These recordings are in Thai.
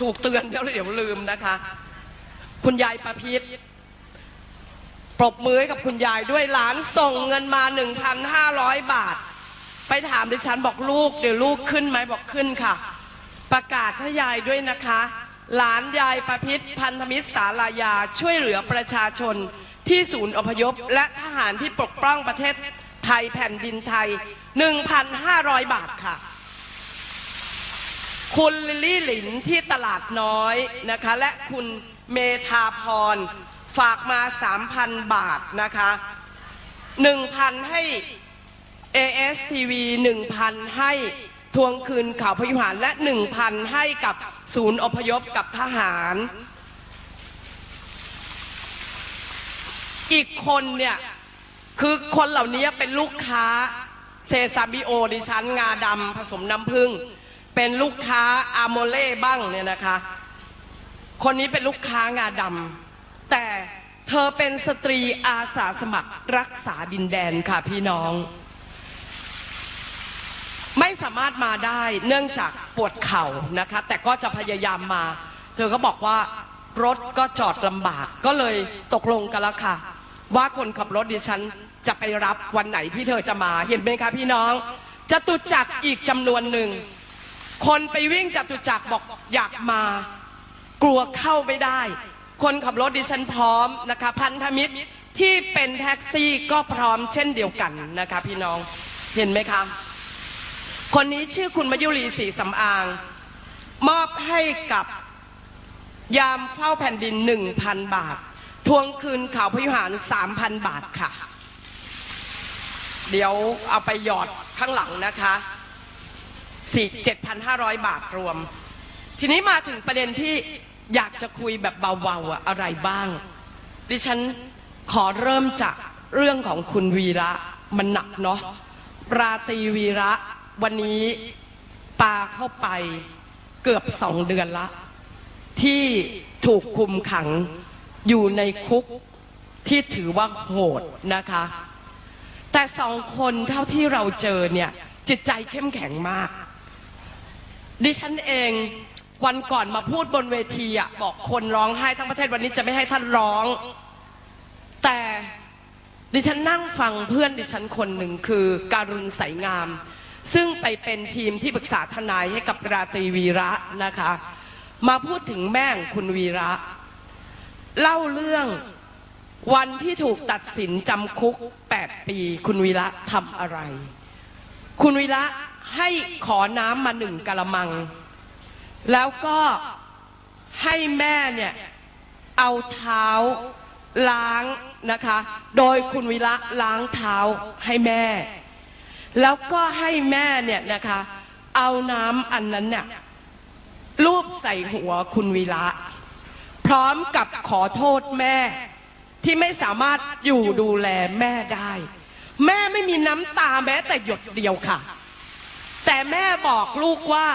ถูกเตือนเดี๋ยวเดี๋ยวลืมนะคะ คุณยายประพิษปรบมือให้กับคุณยายด้วยหลานส่งเงินมา 1,500 บาท ไปถามดิฉันบอกลูกเดี๋ยวลูกขึ้นไหมบอกขึ้นค่ะ ประกาศให้ยายด้วยนะคะ หลานยายประพิษพันธมิตรสาลายาช่วยเหลือประชาชนที่ศูนย์อพยพ และทหารที่ปกป้องประเทศไทยแผ่นดินไทย 1,500 บาทค่ะ คุณลิลลี่หลินที่ตลาดน้อยนะคะ และคุณเมธาพรฝากมา 3,000 บาทนะคะ 1,000 ให้ ASTV 1,000 ให้ทวงคืนข่าวพยุหารและ 1,000 ให้กับศูนย์อพยพกับทหาร อีกคนเนี่ย คือคนเหล่านี้เป็นลูกค้าเซซาบิโอดิฉันงาดำผสมน้ำผึ้ง เป็นลูกค้าอาโมเล่บ้างเนี่ยนะคะ คนนี้เป็นลูกค้างาดำแต่เธอเป็นสตรีอาสาสมัครรักษาดินแดนค่ะพี่น้อง ไม่สามารถมาได้เนื่องจากปวดเข่านะคะ แต่ก็จะพยายามมา เธอก็บอกว่ารถก็จอดลำบากก็เลยตกลงกันแล้วค่ะ ว่าคนขับรถดิฉันจะไปรับวันไหนที่เธอจะมาเห็นไหมคะพี่น้องจะตุจักอีกจำนวนหนึ่ง คนไปวิ่งจตุจักรบอกอยากมา กลัวเข้าไม่ได้ คนขับรถดิฉันพร้อมนะคะพันธมิตรที่เป็นแท็กซี่ก็พร้อมเช่นเดียวกันนะคะพี่น้องเห็นไหมคะ คนนี้ชื่อคุณมยุรีศรีสำอาง มอบให้กับยามเฝ้าแผ่นดิน 1,000 บาท ทวงคืนข่าวพยุหาร 3,000 บาทค่ะ เดี๋ยวเอาไปหยอดข้างหลังนะคะ สี่7,500บาทรวม ทีนี้มาถึงประเด็นที่อยากจะคุยแบบเบาๆอะอะไรบ้าง ดิฉันขอเริ่มจากเรื่องของคุณวีระมันหนักเนาะราตรีวีระวันนี้ปาเข้าไปเกือบสองเดือนละ ที่ถูกคุมขังอยู่ในคุกที่ถือว่าโหดนะคะ แต่สองคนเท่าที่เราเจอเนี่ย จิตใจเข้มแข็งมาก ดิฉันเองวันก่อนมาพูดบนเวทีอะบอกคนร้องไห้ทั้งประเทศวันนี้จะไม่ให้ท่านร้อง แต่ดิฉันนั่งฟังเพื่อนดิฉันคนหนึ่งคือการุณใสงาม ซึ่งไปเป็นทีมที่ปรึกษาทนายให้กับราตรีวีระนะคะ มาพูดถึงแม่งคุณวีระ เล่าเรื่องวันที่ถูกตัดสินจำคุก 8 ปี คุณวีระทำอะไร คุณวีระ ให้ขอน้ำมาหนึ่งกะละมัง แล้วก็ให้แม่เนี่ยเอาเท้าล้างนะคะ โดยคุณวีระล้างเท้าให้แม่ แล้วก็ให้แม่เนี่ยนะคะ เอาน้ำอันนั้นเนี่ยรูปใส่หัวคุณวีระพร้อมกับขอโทษแม่ที่ไม่สามารถอยู่ดูแลแม่ได้ แม่ไม่มีน้ำตาแม้แต่หยดเดียวค่ะ แต่แม่บอกลูกว่า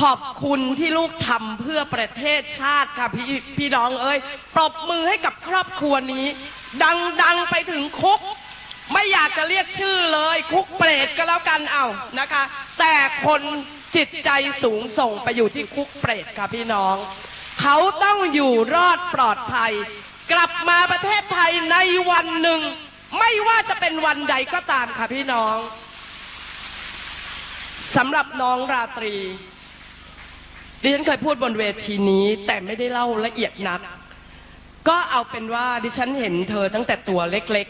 ขอบคุณที่ลูกทำเพื่อประเทศชาติค่ะพี่พี่น้องเอ้ยปรบมือให้กับครอบครัวนี้ ดังๆไปถึงคุก ไม่อยากจะเรียกชื่อเลย คุกเปรตก็แล้วกันเอานะคะ แต่คนจิตใจสูงส่งไปอยู่ที่คุกเปรตค่ะพี่น้อง เขาต้องอยู่รอดปลอดภัย กลับมาประเทศไทยในวันหนึ่ง ไม่ว่าจะเป็นวันใดก็ตามค่ะพี่น้อง สำหรับน้องราตรีดิฉันเคยพูดบนเวทีนี้แต่ไม่ได้เล่าละเอียดนัก ก็เอาเป็นว่าดิฉันเห็นเธอตั้งแต่ตัวเล็ก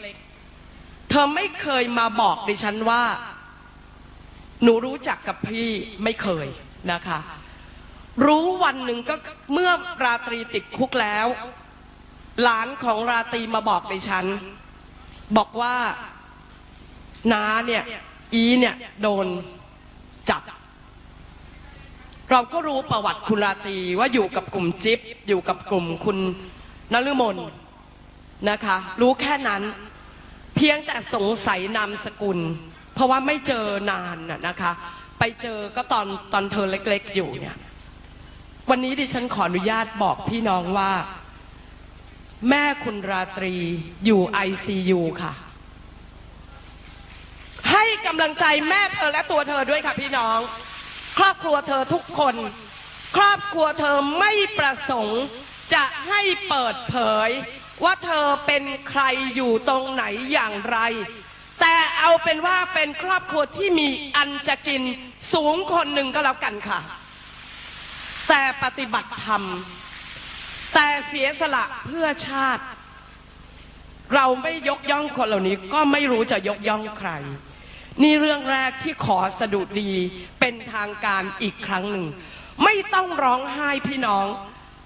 ๆ เธอไม่เคยมาบอกดิฉันว่า หนูรู้จักกับพี่ไม่เคยนะคะ รู้วันหนึ่งก็เมื่อราตรีติดคุกแล้ว หลานของราตรีมาบอกดิฉัน บอกว่าน้าเนี่ย อีเนี่ยโดน จับเราก็รู้ประวัติคุณราตรีว่าอยู่กับกลุ่มจิ๊บอยู่กับกลุ่มคุณนฤมลนะคะ รู้แค่นั้น เพียงแต่สงสัยนามสกุล เพราะว่าไม่เจอนานนะนะคะ ไปเจอก็ตอนตอนเธอเล็กๆอยู่เนี่ยวันนี้ดิฉันขออนุญาตบอกพี่น้องว่า แม่คุณราตรีอยู่ ICU ค่ะ กำลังใจแม่เธอและตัวเธอด้วยค่ะพี่น้อง ครอบครัวเธอทุกคน ครอบครัวเธอไม่ประสงค์ จะให้เปิดเผย ว่าเธอเป็นใครอยู่ตรงไหนอย่างไร แต่เอาเป็นว่าเป็นครอบครัวที่มีอันจะกินสูงคนหนึ่งก็แล้วกันค่ะ แต่ปฏิบัติธรรม แต่เสียสละเพื่อชาติเราไม่ยกย่องคนเหล่านี้ก็ไม่รู้จะยกย่องใคร นี่เรื่องแรกที่ขอสะดุดีเป็นทางการอีกครั้งหนึ่ง ไม่ต้องร้องไห้พี่น้อง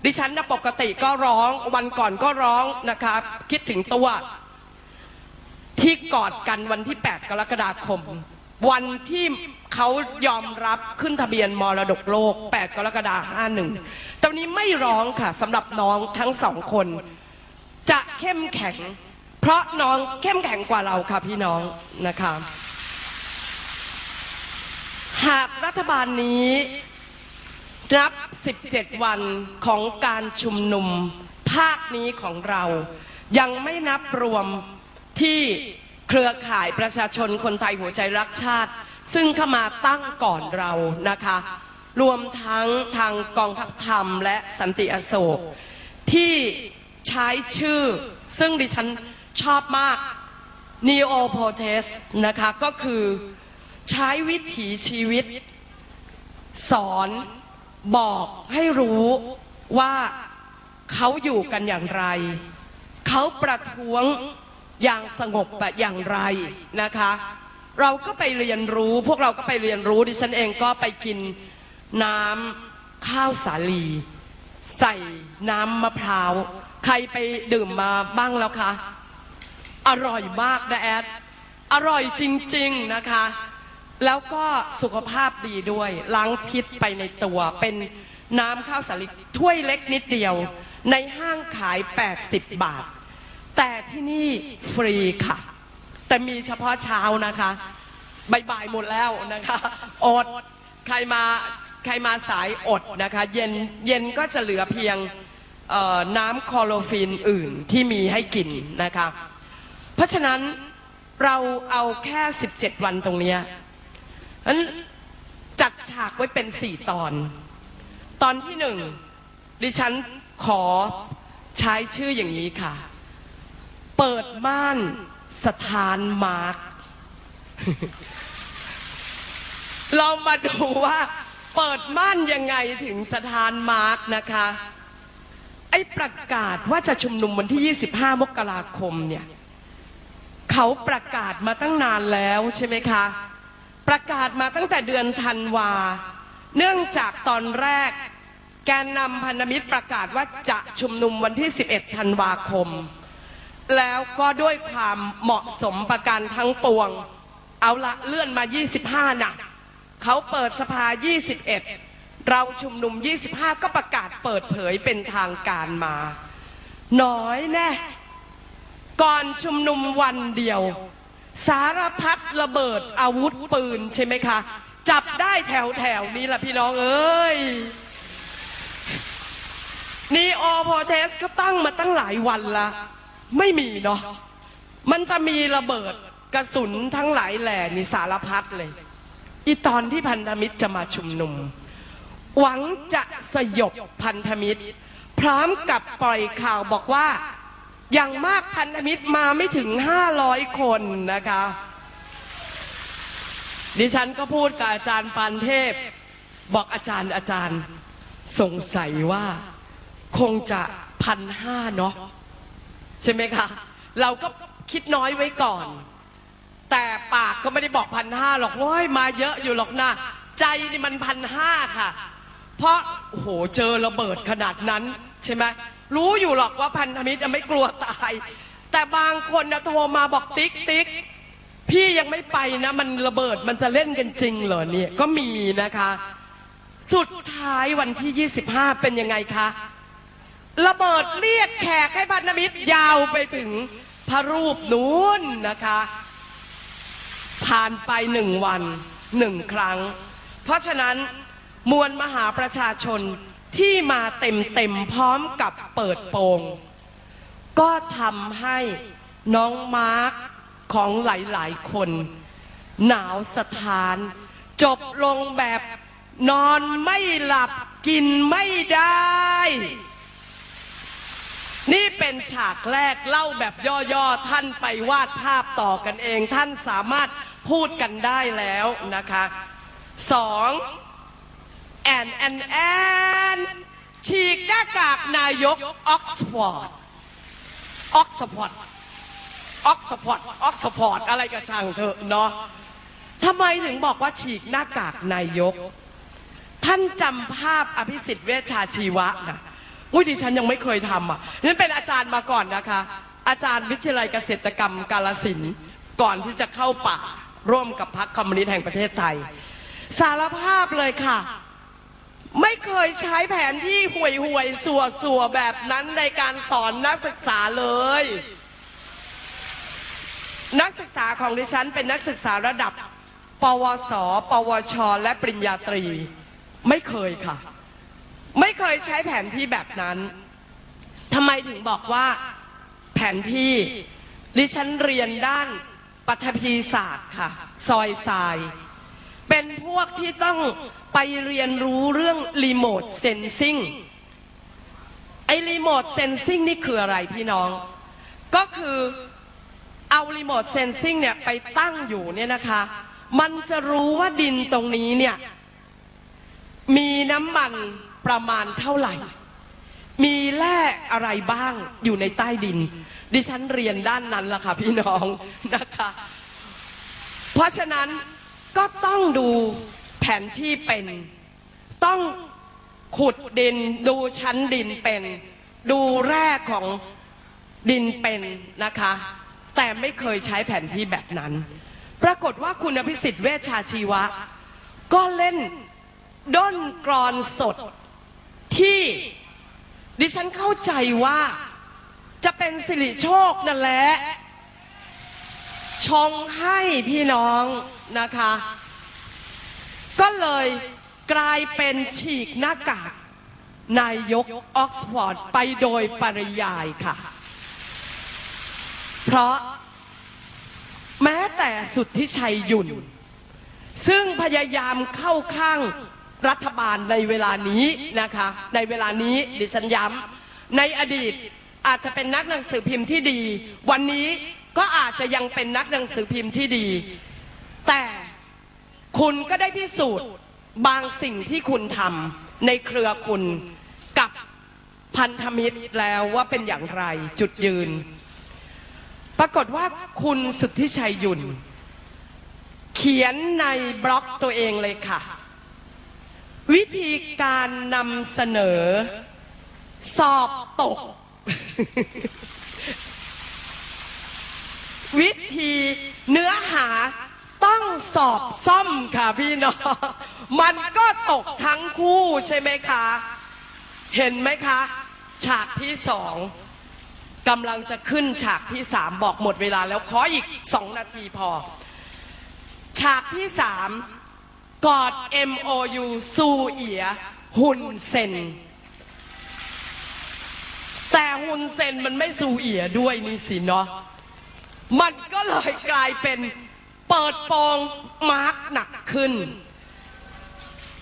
ดิฉันนะปกติก็ร้องวันก่อนก็ร้องนะคะคิดถึงตัวที่กอดกันวันที่ 8 กรกฎาคม วันที่เขายอมรับขึ้นทะเบียนมรดกโลก 8 กรกฎาคม 51 ตอนนี้ไม่ร้องค่ะสำหรับน้องทั้งสองคน จะเข้มแข็ง เพราะน้องเข้มแข็งกว่าเราค่ะพี่น้องนะคะ หากรัฐบาลนี้นับ 17 วันของการชุมนุมภาคนี้ของเรา ยังไม่นับรวมที่เครือข่ายประชาชนคนไทยหัวใจรักชาติ ซึ่งเข้ามาตั้งก่อนเรานะคะ รวมทั้งทางกองทัพธรรมและสันติอโศก ที่ใช้ชื่อซึ่งดิฉันชอบมาก Neo Protest นะคะก็คือ ใช้วิถีชีวิต สอนบอกให้รู้ว่าเขาอยู่กันอย่างไร เขาประท้วงอย่างสงบแบบอย่างไรนะคะ เราก็ไปเรียนรู้ พวกเราก็ไปเรียนรู้ดิฉันเองก็ไปกินน้ำข้าวสาลี ใส่น้ำมะพร้าว ใครไปดื่มมาบ้างแล้วคะ อร่อยมากนะแอด อร่อยจริง ๆ นะคะ แล้วก็สุขภาพดีด้วยล้างพิษไปในตัว เป็นน้ำข้าวสาลีถ้วยเล็กนิดเดียว ในห้างขาย 80 บาท แต่ที่นี่ฟรีค่ะ แต่มีเฉพาะเช้านะคะบ่ายๆหมดแล้วนะคะอดใครมาใครมาสายอดนะคะ เย็นเย็นก็จะเหลือเพียงน้ำคลอโรฟินอื่นที่มีให้กินนะคะ เพราะฉะนั้นเราเอาแค่ 17 วันตรงเนี้ย นั้นจัดฉากไว้เป็น4ตอน ตอนที่หนึ่งดิฉันขอใช้ชื่ออย่างนี้ค่ะ เปิดม่านสถานมาร์กเรามาดูว่าเปิดม่านยังไงถึงสถานมาร์กนะคะ ไอ้ประกาศว่าจะชุมนุมวันที่ 25 มกราคมเนี่ย เขาประกาศมาตั้งนานแล้วใช่ไหมคะ ประกาศมาตั้งแต่เดือนธันวา เนื่องจากตอนแรก แกนนำพันธมิตรประกาศว่าจะชุมนุมวันที่ 11 ธันวาคม แล้วก็ด้วยความเหมาะสมประการทั้งปวง เอาละเลื่อนมา 25 นะเขาเปิดสภา 21 เราชุมนุม 25 ก็ประกาศเปิดเผยเป็นทางการมา น้อยแน่ ก่อนชุมนุมวันเดียว สารพัดระเบิดอาวุธปืนใช่ไหมคะ จับได้แถวแถวๆนี้ล่ะพี่น้องเอ้ยนีโอโพเทสเขาตั้งมาตั้งหลายวันละ ไม่มีเนาะมันจะมีระเบิดกระสุนทั้งหลายแหล่นี่สารพัดเลย อีตอนที่พันธมิตรจะมาชุมนุม หวังจะสยบพันธมิตร พร้อมกับปล่อยข่าวบอกว่า อย่างมากพันธมิตรมาไม่ถึง 500 คนนะคะ ดิฉันก็พูดกับอาจารย์ปานเทพ บอกอาจารย์อาจารย์สงสัยว่าคงจะพันห้าเนาะใช่ไหมคะ เราก็คิดน้อยไว้ก่อน แต่ปากก็ไม่ได้บอกพันห้าหรอกว้ยมาเยอะอยู่หรอกนะใจนี่มันพันห้าค่ะ เพราะโอ้โหเจอระเบิดขนาดนั้นใช่ไหม รู้อยู่หรอกว่าพันธมิตรจะไม่กลัวตาย แต่บางคนนะโทรมาบอกติ๊กติ๊กพี่ยังไม่ไปนะ มันระเบิดมันจะเล่นกันจริงเหรอเนี่ยก็มีนะคะ สุดท้ายวันที่ 25 เป็นยังไงคะระเบิดเรียกแขกให้พันธมิตรยาวไปถึงพระรูปนู้นนะคะ ผ่านไปหนึ่งวันหนึ่งครั้ง เพราะฉะนั้นมวลมหาประชาชน ที่มาเต็มๆพร้อมกับเปิดโปง ก็ทำให้น้องมาร์คของหลายๆคน หนาวสถาน จบลงแบบนอนไม่หลับกินไม่ได้ นี่เป็นฉากแรกเล่าแบบย่อๆ ท่านไปวาดภาพต่อกันเอง ท่านสามารถพูดกันได้แล้วนะคะสอง แอนแอนแอนฉีกหน้ากากนายกออกซฟอร์ดออกซฟอร์ดออกซฟอร์ดออกซฟอร์ดอะไรก็ช่างเถอะเนาะทำไมถึงบอกว่าฉีกหน้ากากนายก ท่านจำภาพอภิสิทธิ์เวชชาชีวะนะอุ้ยดิฉันยังไม่เคยทำอะนั่นเป็นอาจารย์มาก่อนนะคะ อาจารย์วิทยาลัยเกษตรกรรมกาลสินก่อนที่จะเข้าป่าร่วมกับพรรคคอมมิวนิสต์แห่งประเทศไทย สารภาพเลยค่ะ ไม่เคยใช้แผนที่ห่วยห่วยสัวสัวแบบนั้นในการสอนนักศึกษาเลย นักศึกษาของดิฉันเป็นนักศึกษาระดับ ปวส ปวช และปริญญาตรี ไม่เคยค่ะ ไม่เคยใช้แผนที่แบบนั้นทำไมถึงบอกว่าแผนที่ดิฉันเรียนด้านปัทภีศาสตร์ค่ะ ซอยทราย เป็นพวกที่ต้อง ไปเรียนรู้เรื่องรีโมทเซนซิงไอรีโมทเซนซิงนี่คืออะไรพี่น้อง ก็คือเอารีโมทเซนซิงเนี่ยไปตั้งอยู่เนี่ยนะคะ มันจะรู้ว่าดินตรงนี้เนี่ยมีน้ำมันประมาณเท่าไหร่ มีแร่อะไรบ้างอยู่ในใต้ดิน ดิฉันเรียนด้านนั้นละค่ะพี่น้องนะคะ เพราะฉะนั้นก็ต้องดู แผนที่เป็น ต้องขุดดินดูชั้นดินเป็น ดูแร่ของดินเป็นนะคะ แต่ไม่เคยใช้แผนที่แบบนั้น ปรากฏว่าคุณอภิสิทธิ์เวชชาชีวะ ก็เล่นด้นกรอนสดที่ดิฉันเข้าใจว่าจะเป็นสิริโชคนั่นแหละชงให้พี่น้องนะคะ ก็เลยกลายเป็นฉีกหน้ากากนายกออกซฟอร์ดไปโดยปริยายค่ะ เพราะแม้แต่สุดที่ชัยยุ่นซึ่งพยายามเข้าข้างรัฐบาลในเวลานี้นะคะ ในเวลานี้ดิฉันย้ำในอดีตอาจจะเป็นนักหนังสือพิมพ์ที่ดี วันนี้ก็อาจจะยังเป็นนักหนังสือพิมพ์ที่ดี แต่ คุณก็ได้พิสูจน์บางสิ่งที่คุณทำในเครือคุณกับพันธมิตรแล้วว่าเป็นอย่างไรจุดยืน ปรากฏว่าคุณสุทธิชัยยุนเขียนในบล็อกตัวเองเลยค่ะ วิธีการนำเสนอ สอบตก วิธีเนื้อหา สอบซ่อมค่ะพี่น้อง มันก็ตกทั้งคู่ใช่ไหมคะ เห็นไหมคะ ฉากที่สองกำลังจะขึ้นฉากที่สามบอกหมดเวลาแล้วขออีกสองนาทีพอ ฉากที่สามกอด MOU ซูเอีย หุนเซนแต่หุนเซนมันไม่ซูเอียด้วยนี่สิเนาะมันก็เลยกลายเป็น เปิดโปงมาร์กหนักขึ้น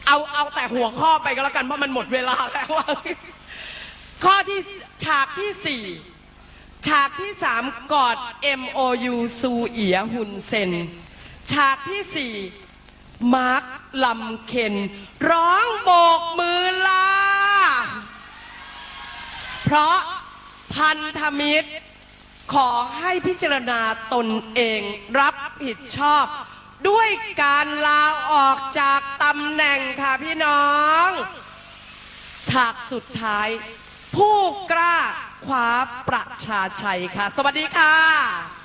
เอาเอาแต่หัวข้อไปก็แล้วกันเพราะมันหมดเวลาแล้วข้อที่ฉากที่สี่ฉากที่สามกอด MOU ซูเอียหุนเซนฉากที่สี่มาร์กลำเคนร้องโบกมือลา เพราะพันธมิตร ขอให้พิจารณาตนเองรับผิดชอบ ด้วยการลาออกจากตำแหน่งค่ะพี่น้อง ฉากสุดท้าย ผู้กล้าคว้าประชาชัยค่ะ สวัสดีค่ะ